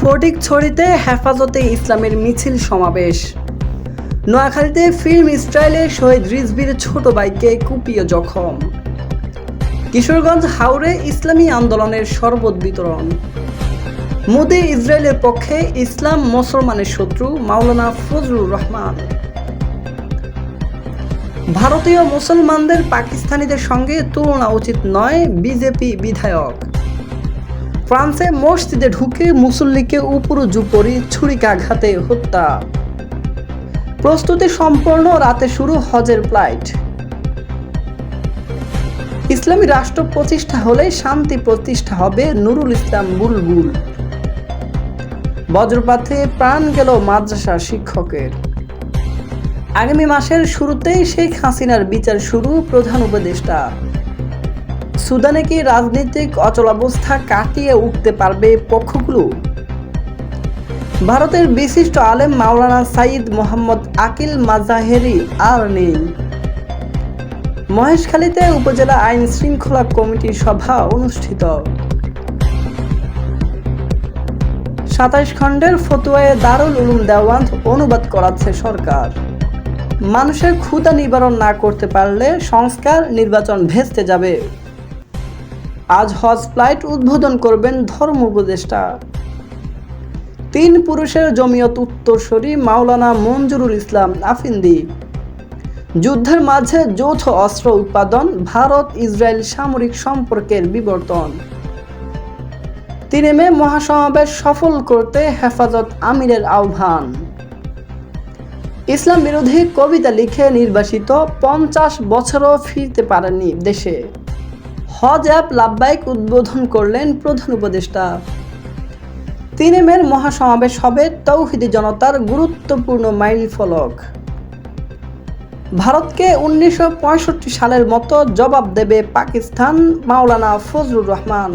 ফটিকছড়িতে হেফাজতে ইসলামের মিছিল সমাবেশ। নোয়াখালীতে ফিল্ম স্টাইলে শহীদ রিজবির ছোট ভাইকে কুপিয়ে জখম। কিশোরগঞ্জ হাওড়ে ইসলামী আন্দোলনের শরবত বিতরণ। মোদি ইসরায়েলের পক্ষে ইসলাম মুসলমানের শত্রু মাওলানা ফজলুর রহমান। ভারতীয় মুসলমানদের পাকিস্তানিদের সঙ্গে তুলনা উচিত নয় বিজেপি বিধায়ক। ফ্রান্সে মসজিদে ঢুকে মুসল্লিকে উপরু জুপরি ছুরিকাঘাতে হত্যা। প্রস্তুতি সম্পন্ন রাতে শুরু হজের ফ্লাইট। ইসলামী রাষ্ট্র প্রতিষ্ঠা হলে শান্তি প্রতিষ্ঠা হবে নুরুল ইসলাম বুলবুল। বজ্রপাতে প্রাণ গেল মাদ্রাসা শিক্ষকের। আগামী মাসের শুরুতেই শেখ হাসিনার বিচার শুরু প্রধান উপদেষ্টা। সুদানে কি রাজনৈতিক অচলাবস্থা কাটিয়ে উঠতে পারবে পক্ষগুলো? ভারতের বিশিষ্ট আলেম মাওলানা সাইদ মোহাম্মদ আকিল মাজাহেরি আর নেই। মহেশখালীতে উপজেলা আইন শৃঙ্খলা কমিটির সভা অনুষ্ঠিত। সাতাইশ খণ্ডের ফতুয়ায় দারুল উলুম দেওয়ান অনুবাদ করাচ্ছে সরকার। মানুষের ক্ষুধা নিবারণ না করতে পারলে সংস্কার নির্বাচন ভেস্তে যাবে। আজ হজ ফ্লাইট উদ্বোধন করবেন ধর্ম উপদেষ্টা। তিন পুরুষের জমিয়ত উত্তরসূরি মাওলানা মঞ্জুরুল ইসলাম আফিন্দি। যুদ্ধের মাঝে যৌথ অস্ত্র উৎপাদন, ভারত ইসরায়েল সামরিক সম্পর্কের বিবর্তন। তিনে মে মহাসমাবেশ সফল করতে হেফাজত আমিরের আহ্বান। ইসলাম বিরোধী কবিতা লিখে নির্বাসিত পঞ্চাশ বছরও ফিরতে পারেননি দেশে। হজ অ্যাপ লাভবাইক উদ্বোধন করলেন প্রধান উপদেষ্টা। তিন মের মহাসমাবেশ হবে তৌহিদি জনতার গুরুত্বপূর্ণ মাইল ফলক। ভারতকে উনিশশো পঁয়ষট্টি সালের মতো জবাব দেবে পাকিস্তান, মাওলানা ফজলুর রহমান।